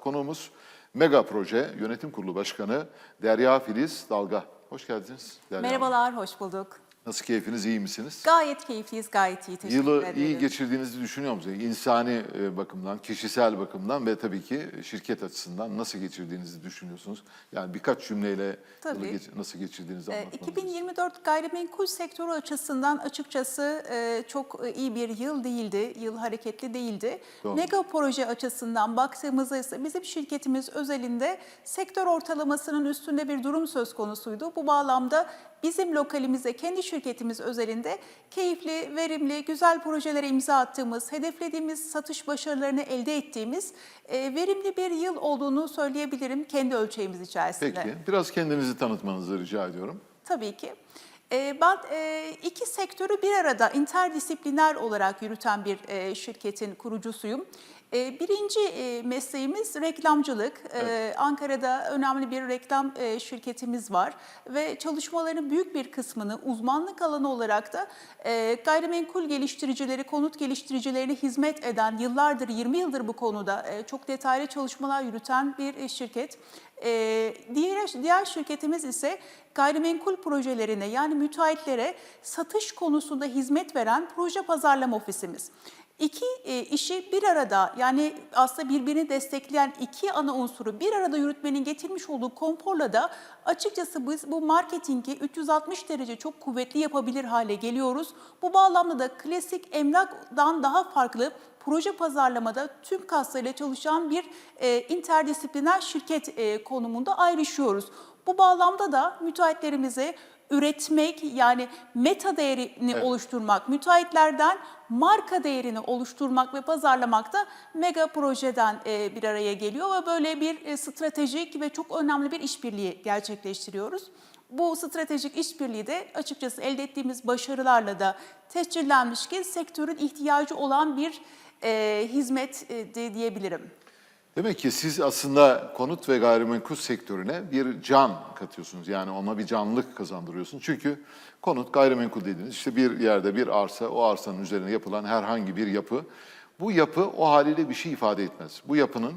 Konuğumuz Mega Proje Yönetim Kurulu Başkanı Derya Filiz Dalga. Hoş geldiniz Derya. Merhabalar, hoş bulduk. Nasıl keyfiniz, iyi misiniz? Gayet keyifliyiz, gayet iyi. Teşekkür Yılı ederim. iyi geçirdiğinizi düşünüyor musunuz? İnsani e, bakımdan, kişisel bakımdan ve tabii ki şirket açısından nasıl geçirdiğinizi düşünüyorsunuz? Yani birkaç cümleyle yılı Tabii. geç- nasıl geçirdiğinizi Ee, anlatmanız. 2024 gayrimenkul sektörü açısından açıkçası e, çok e, iyi bir yıl değildi, yıl hareketli değildi. Doğru. Mega proje açısından baktığımızda ise bizim şirketimiz özelinde sektör ortalamasının üstünde bir durum söz konusuydu. Bu bağlamda bizim lokalimize, kendi şirketimiz özelinde keyifli, verimli, güzel projelere imza attığımız, hedeflediğimiz satış başarılarını elde ettiğimiz e, verimli bir yıl olduğunu söyleyebilirim kendi ölçeğimiz içerisinde. Peki, biraz kendinizi tanıtmanızı rica ediyorum. Tabii ki. Ee, Ben e, iki sektörü bir arada interdisipliner olarak yürüten bir e, şirketin kurucusuyum. E, Birinci e, mesleğimiz reklamcılık. E, Ankara'da önemli bir reklam e, şirketimiz var ve çalışmaların büyük bir kısmını uzmanlık alanı olarak da e, gayrimenkul geliştiricileri, konut geliştiricilerine hizmet eden yıllardır, 20 yıldır bu konuda çok detaylı çalışmalar yürüten bir şirket. Ee, diğer, diğer şirketimiz ise gayrimenkul projelerine yani müteahhitlere satış konusunda hizmet veren proje pazarlama ofisimiz. İki e, işi bir arada yani aslında birbirini destekleyen iki ana unsuru bir arada yürütmenin getirmiş olduğu konforla da açıkçası biz bu marketingi 360 derece çok kuvvetli yapabilir hale geliyoruz. Bu bağlamda da klasik emlakdan daha farklı proje pazarlamada tüm kaslarıyla çalışan bir e, interdisipliner şirket e, konumunda ayrışıyoruz. Bu bağlamda da müteahhitlerimize üretmek yani meta değerini Evet. oluşturmak, müteahhitlerden marka değerini oluşturmak ve pazarlamak da mega projeden e, bir araya geliyor ve böyle bir e, stratejik ve çok önemli bir işbirliği gerçekleştiriyoruz. Bu stratejik işbirliği de açıkçası elde ettiğimiz başarılarla da tescillenmiş ki sektörün ihtiyacı olan bir e, hizmet e, diyebilirim. Demek ki siz aslında konut ve gayrimenkul sektörüne bir can katıyorsunuz. Yani ona bir canlılık kazandırıyorsunuz. Çünkü konut, gayrimenkul dediğiniz işte bir yerde bir arsa, o arsanın üzerine yapılan herhangi bir yapı. Bu yapı o haliyle bir şey ifade etmez. Bu yapının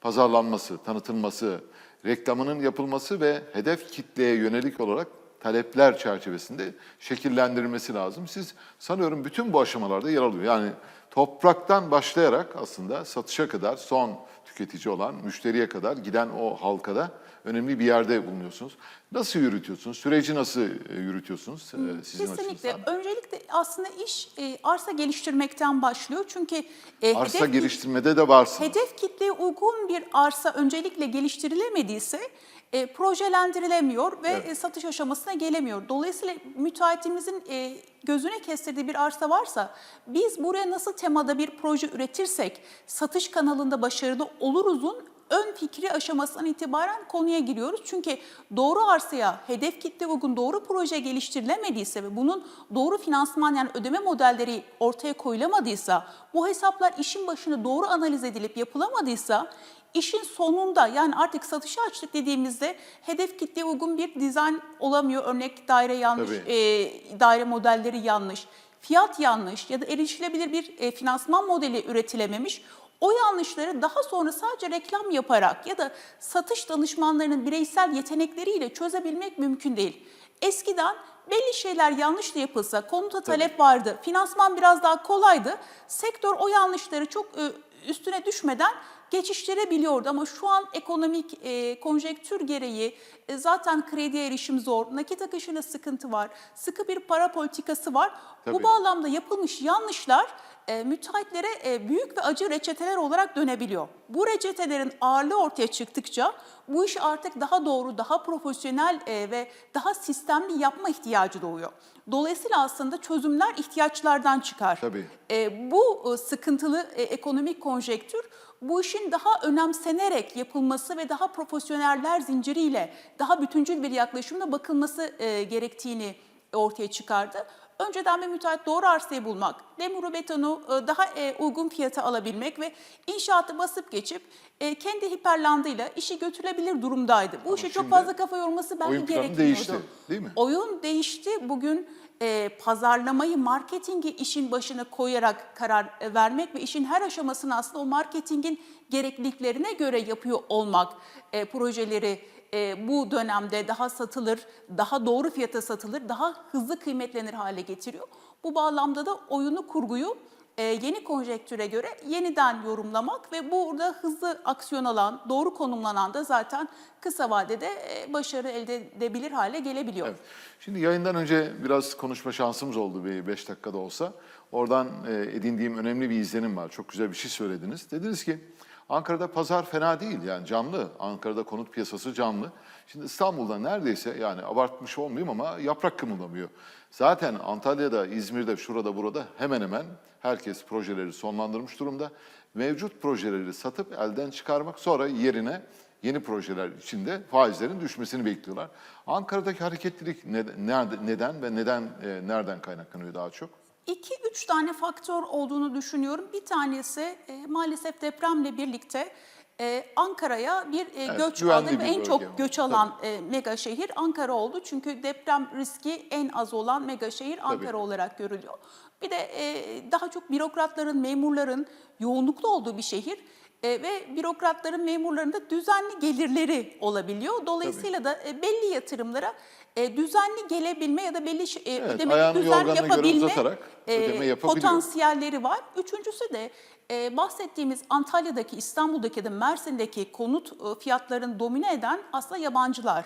pazarlanması, tanıtılması, reklamının yapılması ve hedef kitleye yönelik olarak talepler çerçevesinde şekillendirilmesi lazım. Siz sanıyorum bütün bu aşamalarda yer alıyor. Yani topraktan başlayarak aslında satışa kadar son tüketici olan müşteriye kadar giden o halkada önemli bir yerde bulunuyorsunuz. Nasıl yürütüyorsunuz? Süreci nasıl e, yürütüyorsunuz e, sizin Kesinlikle. açınızdan? Öncelikle aslında iş e, arsa geliştirmekten başlıyor. Çünkü e, Arsa hedef, geliştirmede de varsınız. hedef kitleye uygun bir arsa öncelikle geliştirilemediyse e, projelendirilemiyor ve Evet. e, satış aşamasına gelemiyor. Dolayısıyla müteahhitimizin e, gözüne kestirdiği bir arsa varsa biz buraya nasıl temada bir proje üretirsek satış kanalında başarılı oluruzun ön fikri aşamasından itibaren konuya giriyoruz. Çünkü doğru arsaya hedef kitle uygun doğru proje geliştirilemediyse ve bunun doğru finansman yani ödeme modelleri ortaya koyulamadıysa, bu hesaplar işin başında doğru analiz edilip yapılamadıysa işin sonunda yani artık satışa açtık dediğimizde hedef kitleye uygun bir dizayn olamıyor. Örnek daire yanlış, Tabii. e, daire modelleri yanlış, fiyat yanlış ya da erişilebilir bir e, finansman modeli üretilememiş. O yanlışları daha sonra sadece reklam yaparak ya da satış danışmanlarının bireysel yetenekleriyle çözebilmek mümkün değil. Eskiden belli şeyler yanlış da yapılsa, konuta talep vardı, finansman biraz daha kolaydı. Sektör o yanlışları çok e, üstüne düşmeden geçiştirebiliyordu ama şu an ekonomik e, konjektür gereği e, zaten krediye erişim zor, nakit akışında sıkıntı var, sıkı bir para politikası var. Tabii. Bu bağlamda yapılmış yanlışlar e, müteahhitlere e, büyük ve acı reçeteler olarak dönebiliyor. Bu reçetelerin ağırlığı ortaya çıktıkça bu işi artık daha doğru, daha profesyonel e, ve daha sistemli yapma ihtiyacı doğuyor. Dolayısıyla aslında çözümler ihtiyaçlardan çıkar. Tabii. E, bu e, sıkıntılı e, ekonomik konjektür bu işin daha önemsenerek yapılması ve daha profesyoneller zinciriyle daha bütüncül bir yaklaşımla bakılması e, gerektiğini ortaya çıkardı. Önceden bir müteahhit doğru arsayı bulmak, demuru betonu e, daha e, uygun fiyata alabilmek ve inşaatı basıp geçip e, kendi hiperlandıyla işi götürülebilir durumdaydı. Bu işe çok fazla kafa yorması oyun planı gerekmiyordu. değişti, değil mi? Oyun değişti. Bugün e, pazarlamayı, marketingi işin başına koyarak karar e, vermek ve işin her aşamasını aslında o marketingin gerekliliklerine göre yapıyor olmak e, projeleri e, bu dönemde daha satılır, daha doğru fiyata satılır, daha hızlı kıymetlenir hale getiriyor. Bu bağlamda da oyunu, kurguyu yeni konjektüre göre yeniden yorumlamak ve burada hızlı aksiyon alan, doğru konumlanan da zaten kısa vadede e, başarı elde edebilir hale gelebiliyor. Evet. Şimdi yayından önce biraz konuşma şansımız oldu bir beş dakikada olsa. Oradan e, edindiğim önemli bir izlenim var. Çok güzel bir şey söylediniz. Dediniz ki Ankara'da pazar fena değil yani canlı. Ankara'da konut piyasası canlı. Şimdi İstanbul'da neredeyse yani abartmış olmayayım ama yaprak kımıldamıyor. Zaten Antalya'da, İzmir'de, şurada burada hemen hemen herkes projeleri sonlandırmış durumda. Mevcut projeleri satıp elden çıkarmak sonra yerine yeni projeler içinde faizlerin düşmesini bekliyorlar. Ankara'daki hareketlilik ne- nerede- neden ve neden e, nereden kaynaklanıyor daha çok? İki, üç tane faktör olduğunu düşünüyorum. Bir tanesi e, maalesef depremle birlikte e, Ankara'ya bir e, Evet, göç aldı ve en çok var. göç alan e, mega şehir Ankara oldu. Çünkü deprem riski en az olan mega şehir Ankara olarak görülüyor. Bir de e, daha çok bürokratların, memurların yoğunluklu olduğu bir şehir. E, ve bürokratların, memurların da düzenli gelirleri olabiliyor. Dolayısıyla da e, belli yatırımlara e, düzenli gelebilme ya da belli e, Evet, ödemeleri düzenli yapabilme e, ödeme potansiyelleri var. Üçüncüsü de e, bahsettiğimiz Antalya'daki, İstanbul'daki da Mersin'deki konut e, fiyatlarını domine eden aslında yabancılar.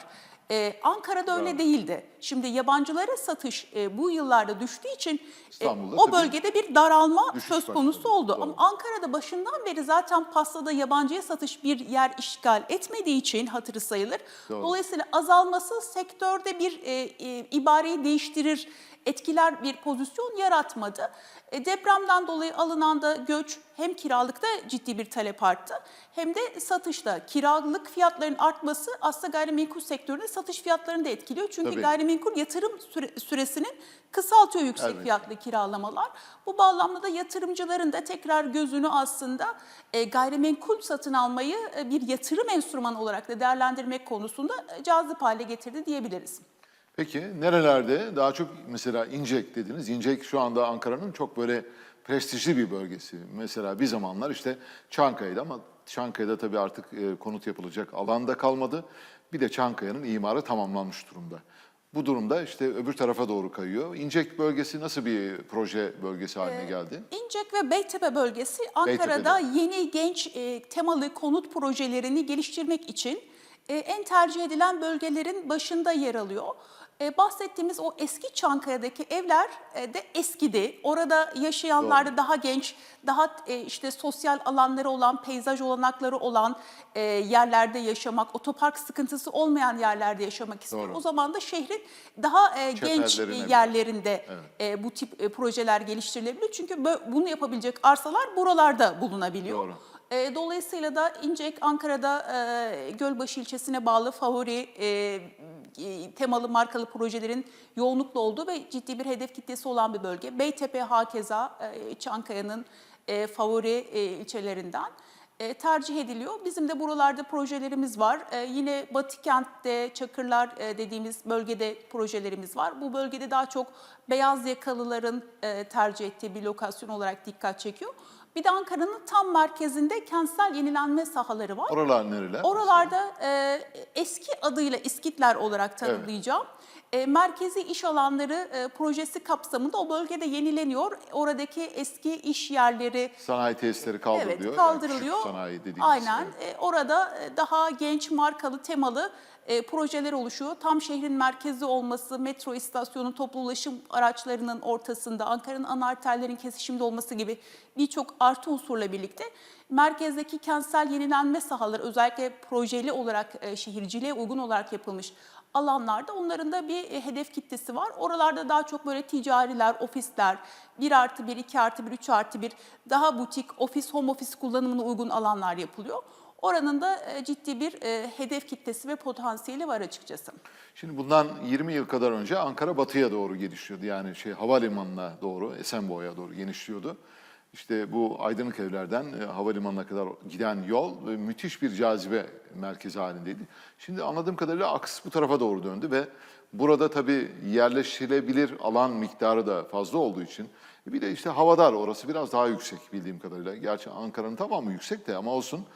E, Ankara'da öyle değildi. Şimdi yabancılara satış e, bu yıllarda düştüğü için e, o bölgede bir daralma söz konusu başladı. oldu. Doğru. Ama Ankara'da başından beri zaten pastada yabancıya satış bir yer işgal etmediği için hatırı sayılır. Doğru. Dolayısıyla azalması sektörde bir e, e, ibareyi değiştirir, etkiler bir pozisyon yaratmadı. E, depremden dolayı alınan da göç hem kiralıkta ciddi bir talep arttı hem de satışta. Kiralık fiyatların artması aslında gayrimenkul sektöründe satış fiyatlarını da etkiliyor. Çünkü Tabii. gayrimenkul yatırım süre- süresinin kısaltıyor yüksek Elbette. fiyatlı kiralamalar. Bu bağlamda da yatırımcıların da tekrar gözünü aslında e, gayrimenkul satın almayı e, bir yatırım enstrümanı olarak da değerlendirmek konusunda cazip hale getirdi diyebiliriz. Peki nerelerde daha çok mesela İncek dediniz. İncek şu anda Ankara'nın çok böyle prestijli bir bölgesi. Mesela bir zamanlar işte Çankaya'da ama Çankaya'da tabii artık e, konut yapılacak alanda kalmadı. Bir de Çankaya'nın imarı tamamlanmış durumda. Bu durumda işte öbür tarafa doğru kayıyor. İncek bölgesi nasıl bir proje bölgesi haline geldi? İncek ve Beytepe bölgesi Ankara'da Beytepe'de. yeni genç e, temalı konut projelerini geliştirmek için e, en tercih edilen bölgelerin başında yer alıyor. E, bahsettiğimiz o eski Çankaya'daki evler e, de eskidi. Orada yaşayanlar da daha genç, daha e, işte sosyal alanları olan, peyzaj olanakları olan e, yerlerde yaşamak, otopark sıkıntısı olmayan yerlerde yaşamak istiyor. Doğru. O zaman da şehrin daha e, genç yerlerinde e, bu tip e, projeler geliştirilebilir. Çünkü bö- bunu yapabilecek arsalar buralarda bulunabiliyor. Doğru. E, dolayısıyla da İncek Ankara'da e, Gölbaşı ilçesine bağlı favori e, e, temalı markalı projelerin yoğunlukla olduğu ve ciddi bir hedef kitlesi olan bir bölge. Beytepe hakeza e, Çankaya'nın e, favori e, ilçelerinden e, tercih ediliyor. Bizim de buralarda projelerimiz var. E, yine Batı kentte Çakırlar e, dediğimiz bölgede projelerimiz var. Bu bölgede daha çok beyaz yakalıların e, tercih ettiği bir lokasyon olarak dikkat çekiyor. Bir de Ankara'nın tam merkezinde kentsel yenilenme sahaları var. Oralar nereler? Oralarda e, eski adıyla İskitler olarak tanımlayacağım. E, merkezi iş alanları e, projesi kapsamında o bölgede yenileniyor. Oradaki eski iş yerleri Sanayi tesisleri kaldırılıyor. Evet Yani kaldırılıyor. küçük sanayi dediğimiz. Aynen. evet. E, orada e, daha genç markalı temalı e, projeler oluşuyor. Tam şehrin merkezi olması, metro istasyonu, toplu ulaşım araçlarının ortasında, Ankara'nın ana arterlerin kesişimde olması gibi birçok artı unsurla birlikte merkezdeki kentsel yenilenme sahaları özellikle projeli olarak e, şehirciliğe uygun olarak yapılmış alanlarda onların da bir e, hedef kitlesi var. Oralarda daha çok böyle ticariler, ofisler, 1 artı 1, 2 artı 1, 3 artı 1 daha butik, ofis, home office kullanımına uygun alanlar yapılıyor. Oranın da e, ciddi bir e, hedef kitlesi ve potansiyeli var açıkçası. Şimdi bundan 20 yıl kadar önce Ankara batıya doğru gelişiyordu. Yani şey havalimanına doğru, Esenboğa'ya doğru genişliyordu. İşte bu aydınlık evlerden e, havalimanına kadar giden yol e, müthiş bir cazibe merkezi halindeydi. Şimdi anladığım kadarıyla aks bu tarafa doğru döndü ve burada tabii yerleşilebilir alan miktarı da fazla olduğu için bir de işte havadar orası biraz daha yüksek bildiğim kadarıyla. Gerçi Ankara'nın tamamı yüksek de ama olsun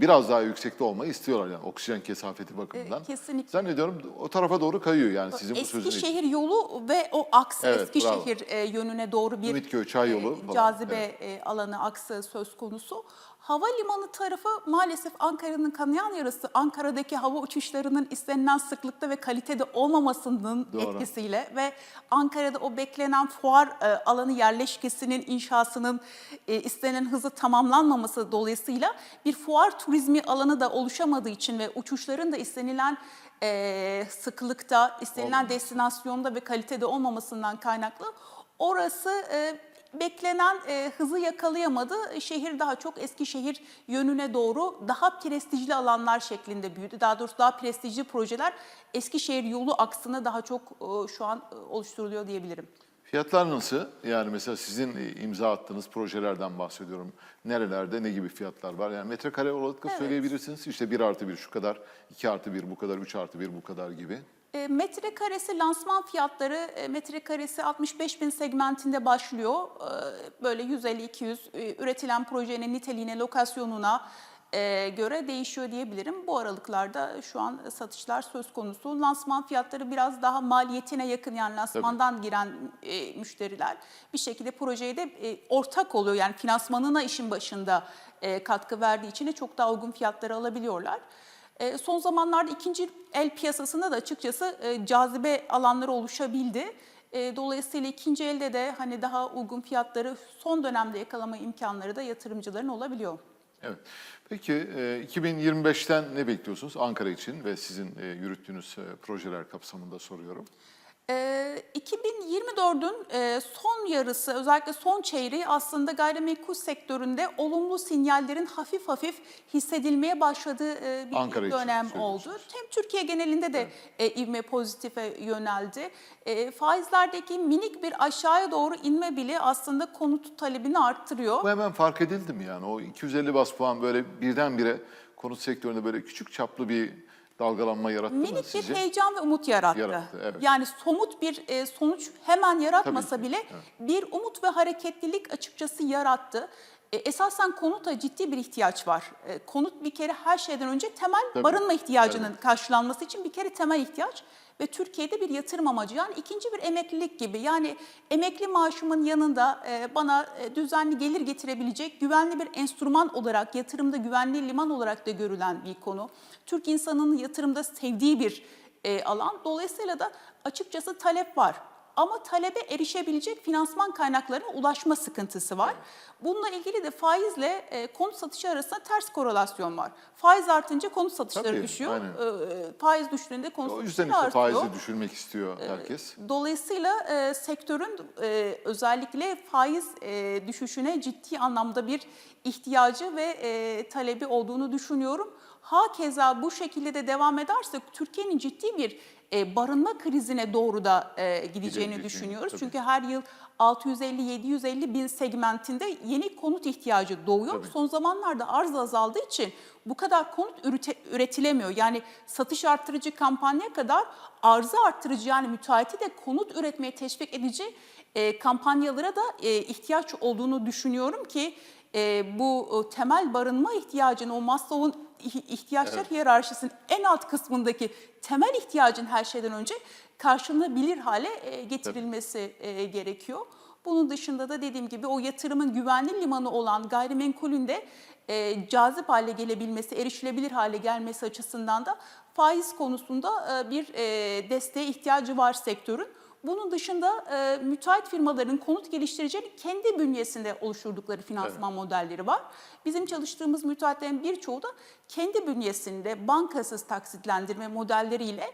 biraz daha yüksekte olmayı istiyorlar yani oksijen kesafeti bakımından. kesinlikle. Zannediyorum o tarafa doğru kayıyor yani sizin bu sözünüz. Eskişehir yolu ve o aks Evet, Eskişehir e, yönüne doğru bir Ümitköy, Çay yolu e, cazibe e, alanı aksı söz konusu. Havalimanı tarafı maalesef Ankara'nın kanayan yarası Ankara'daki hava uçuşlarının istenilen sıklıkta ve kalitede olmamasının Doğru. etkisiyle ve Ankara'da o beklenen fuar e, alanı yerleşkesinin inşasının e, istenen hızı tamamlanmaması dolayısıyla bir fuar turizmi alanı da oluşamadığı için ve uçuşların da istenilen e, sıklıkta, istenilen destinasyonda ve kalitede olmamasından kaynaklı orası e, beklenen e, hızı yakalayamadı. Şehir daha çok Eskişehir yönüne doğru daha prestijli alanlar şeklinde büyüdü. Daha doğrusu daha prestijli projeler Eskişehir yolu aksına daha çok e, şu an e, oluşturuluyor diyebilirim. Fiyatlar nasıl? Yani mesela sizin e, imza attığınız projelerden bahsediyorum. Nerelerde ne gibi fiyatlar var? Yani metrekare olarak Evet. söyleyebilirsiniz. İşte 1 artı 1 şu kadar, 2 artı 1 bu kadar, 3 artı 1 bu kadar gibi. E, metrekaresi lansman fiyatları e, metrekaresi 65 bin segmentinde başlıyor. E, böyle 150-200 e, üretilen projenin niteliğine, lokasyonuna e, göre değişiyor diyebilirim. Bu aralıklarda şu an satışlar söz konusu. Lansman fiyatları biraz daha maliyetine yakın yani lansmandan giren e, müşteriler bir şekilde projeye de e, ortak oluyor. Yani finansmanına işin başında e, katkı verdiği için de çok daha uygun fiyatları alabiliyorlar. E, Son zamanlarda ikinci el piyasasında da açıkçası e, cazibe alanları oluşabildi. E, Dolayısıyla ikinci elde de hani daha uygun fiyatları son dönemde yakalama imkanları da yatırımcıların olabiliyor. Evet. Peki e, 2025'ten ne bekliyorsunuz Ankara için ve sizin yürüttüğünüz projeler kapsamında soruyorum. Ee, 2024'ün e, son yarısı özellikle son çeyreği aslında gayrimenkul sektöründe olumlu sinyallerin hafif hafif hissedilmeye başladığı e, bir Ankara dönem oldu. Hem Türkiye genelinde de e, ivme pozitife yöneldi. E, faizlerdeki minik bir aşağıya doğru inme bile aslında konut talebini arttırıyor. Bu hemen fark edildi mi yani? O 250 bas puan böyle birdenbire konut sektöründe böyle küçük çaplı bir dalgalanma yarattı mı Minik bir sizce? heyecan ve umut yarattı. Yarattı, evet. Yani somut bir e, sonuç hemen yaratmasa Tabii ki, bile evet. bir umut ve hareketlilik açıkçası yarattı. E, esasen konuta ciddi bir ihtiyaç var. E, konut bir kere her şeyden önce temel Tabii, barınma ihtiyacının karşılanması için bir kere temel ihtiyaç ve Türkiye'de bir yatırım amacı. Yani ikinci bir emeklilik gibi. Yani emekli maaşımın yanında e, bana e, düzenli gelir getirebilecek güvenli bir enstrüman olarak, yatırımda güvenli liman olarak da görülen bir konu. Türk insanının yatırımda sevdiği bir e, alan. Dolayısıyla da açıkçası talep var. Ama talebe erişebilecek finansman kaynaklarına ulaşma sıkıntısı var. Bununla ilgili de faizle e, konut satışı arasında ters korelasyon var. Faiz artınca konut satışları Tabii, düşüyor. aynen. E, faiz düştüğünde konut O yüzden satışları işte artıyor. faizi düşürmek istiyor herkes. Dolayısıyla e, sektörün e, özellikle faiz e, düşüşüne ciddi anlamda bir ihtiyacı ve e, talebi olduğunu düşünüyorum. Hakeza bu şekilde de devam ederse Türkiye'nin ciddi bir e, barınma krizine doğru da e, gideceğini düşünüyoruz. tabii. Çünkü her yıl 650-750 bin segmentinde yeni konut ihtiyacı doğuyor. Tabii. Son zamanlarda arz azaldığı için bu kadar konut ürete- üretilemiyor. Yani satış arttırıcı kampanya kadar arzı arttırıcı yani müteahhiti de konut üretmeye teşvik edici e, kampanyalara da e, ihtiyaç olduğunu düşünüyorum ki e, bu e, temel barınma ihtiyacını o Maslow'un ih- ihtiyaçlar hiyerarşisinin en alt kısmındaki temel ihtiyacın her şeyden önce karşılanabilir hale e, getirilmesi e, gerekiyor. Bunun dışında da dediğim gibi o yatırımın güvenli limanı olan gayrimenkulün de e, cazip hale gelebilmesi, erişilebilir hale gelmesi açısından da faiz konusunda e, bir e, desteğe ihtiyacı var sektörün. Bunun dışında e, müteahhit firmaların konut geliştiricilerin kendi bünyesinde oluşturdukları finansman modelleri var. Bizim çalıştığımız müteahhitlerin birçoğu da kendi bünyesinde bankasız taksitlendirme modelleriyle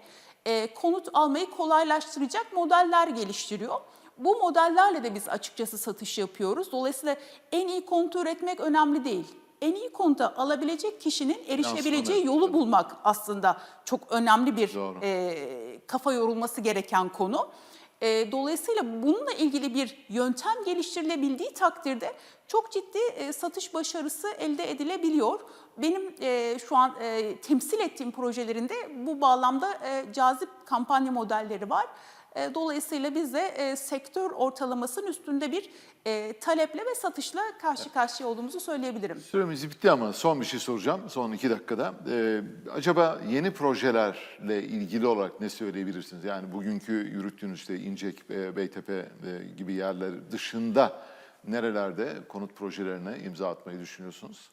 e, konut almayı kolaylaştıracak modeller geliştiriyor. Bu modellerle de biz açıkçası satış yapıyoruz. Dolayısıyla en iyi konutu üretmek önemli değil. En iyi konuta alabilecek kişinin erişebileceği yolu bulmak aslında çok önemli bir Doğru. e, kafa yorulması gereken konu. E, dolayısıyla bununla ilgili bir yöntem geliştirilebildiği takdirde çok ciddi e, satış başarısı elde edilebiliyor. Benim e, şu an e, temsil ettiğim projelerinde bu bağlamda e, cazip kampanya modelleri var. E, Dolayısıyla biz de e, sektör ortalamasının üstünde bir e, taleple ve satışla karşı karşıya olduğumuzu söyleyebilirim. Süremiz bitti ama son bir şey soracağım son iki dakikada. Ee, acaba yeni projelerle ilgili olarak ne söyleyebilirsiniz? Yani bugünkü yürüttüğünüz işte İncek, Beytepe gibi yerler dışında nerelerde konut projelerine imza atmayı düşünüyorsunuz?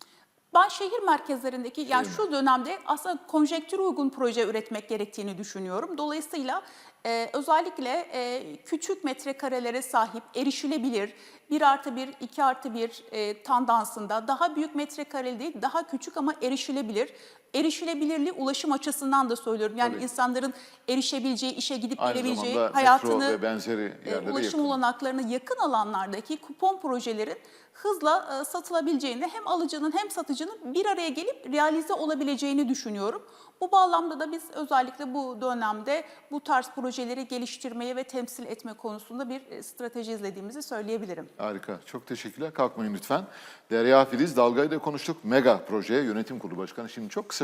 Ben şehir merkezlerindeki yani şu dönemde aslında konjektüre uygun proje üretmek gerektiğini düşünüyorum. Dolayısıyla e, özellikle e, küçük metrekarelere sahip, erişilebilir, 1 artı 1, 2 artı 1 e, tandansında daha büyük metrekareli değil, daha küçük ama erişilebilir. Erişilebilirliği ulaşım açısından da söylüyorum. Yani Tabii. insanların erişebileceği, işe gidip Aynı gelebileceği, zamanda metro hayatını ve benzeri e, yerlere ulaşım yakın. olanaklarına yakın alanlardaki kupon projelerin hızla e, satılabileceğini hem alıcının hem satıcının bir araya gelip realize olabileceğini düşünüyorum. Bu bağlamda da biz özellikle bu dönemde bu tarz projeleri geliştirmeye ve temsil etme konusunda bir e, strateji izlediğimizi söyleyebilirim. Harika. Çok teşekkürler. Kalkmayın lütfen. Derya Filiz Dalga ile konuştuk. Mega Proje Yönetim Kurulu Başkanı. Şimdi çok kısa